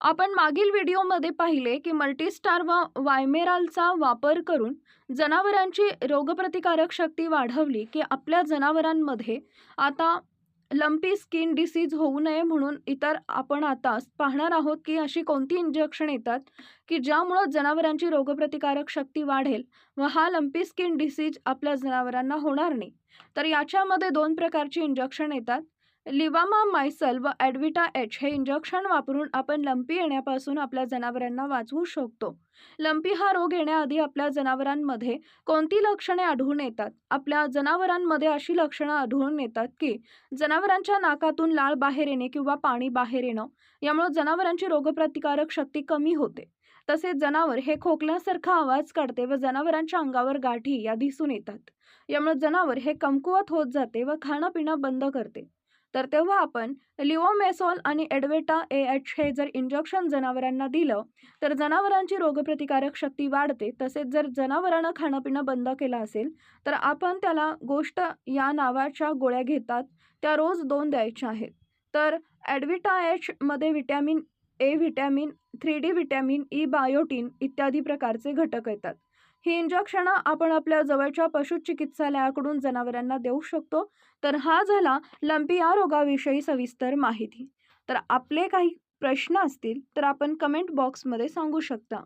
आपण मागील व्हिडिओमध्ये पाहिले की मल्टीस्टार व वायमेरालचा वापर करून जनावरांची रोगप्रतिकारक शक्ती वाढवली की आपल्या जनावरांमध्ये आता लंपी स्किन डिसीज होऊ नये म्हणून इतर आपण आता पाहणार आहोत की अशी कोणती इंजेक्शन येतात की ज्यामुळं जनावरांची रोगप्रतिकारक शक्ती वाढेल व हा लंपी स्किन डिसीज आपल्या जनावरांना होणार नाही. तर याच्यामध्ये दोन प्रकारची इंजेक्शन येतात. लिवामा मायसल व ॲडविटा एच हे इंजेक्शन वापरून आपण लंपी येण्यापासून आपल्या जनावरांना वाचवू शकतो. लंपी हा रोग येण्याआधी आपल्या जनावरांमध्ये कोणती लक्षणे आढळून येतात? आपल्या जनावरांमध्ये अशी लक्षणं आढळून येतात की जनावरांच्या नाकातून लाळ बाहेर येणे किंवा पाणी बाहेर येणं यामुळे जनावरांची रोगप्रतिकारक शक्ती कमी होते. तसेच जनावर हे खोकल्यासारखा आवाज काढते व जनावरांच्या अंगावर गाठी या दिसून येतात. यामुळे जनावर हे कमकुवत होत जाते व खाणं पिणं बंद करते. तर तेव्हा आपण लिओमेसॉल आणि एडवेटा ए एच हे जर इंजेक्शन जनावरांना दिलं तर जनावरांची रोगप्रतिकारक शक्ती वाढते. तसेच जर जनावरांना खाणं पिणं बंद केलं असेल तर आपण त्याला गोष्ट या नावाच्या गोळ्या घेतात त्या रोज दोन द्यायच्या आहेत. तर ॲडविटा एचमध्ये vitamin A vitamin three D vitamin E biotin इत्यादी प्रकारचे घटक येतात. ही इंजेक्शनं आपण आपल्या जवळच्या पशुचिकित्सालयाकडून जनावरांना देऊ शकतो. तर हा झाला लंपी या रोगाविषयी सविस्तर माहिती. तर आपले काही प्रश्न असतील तर आपण कमेंट बॉक्समध्ये सांगू शकता.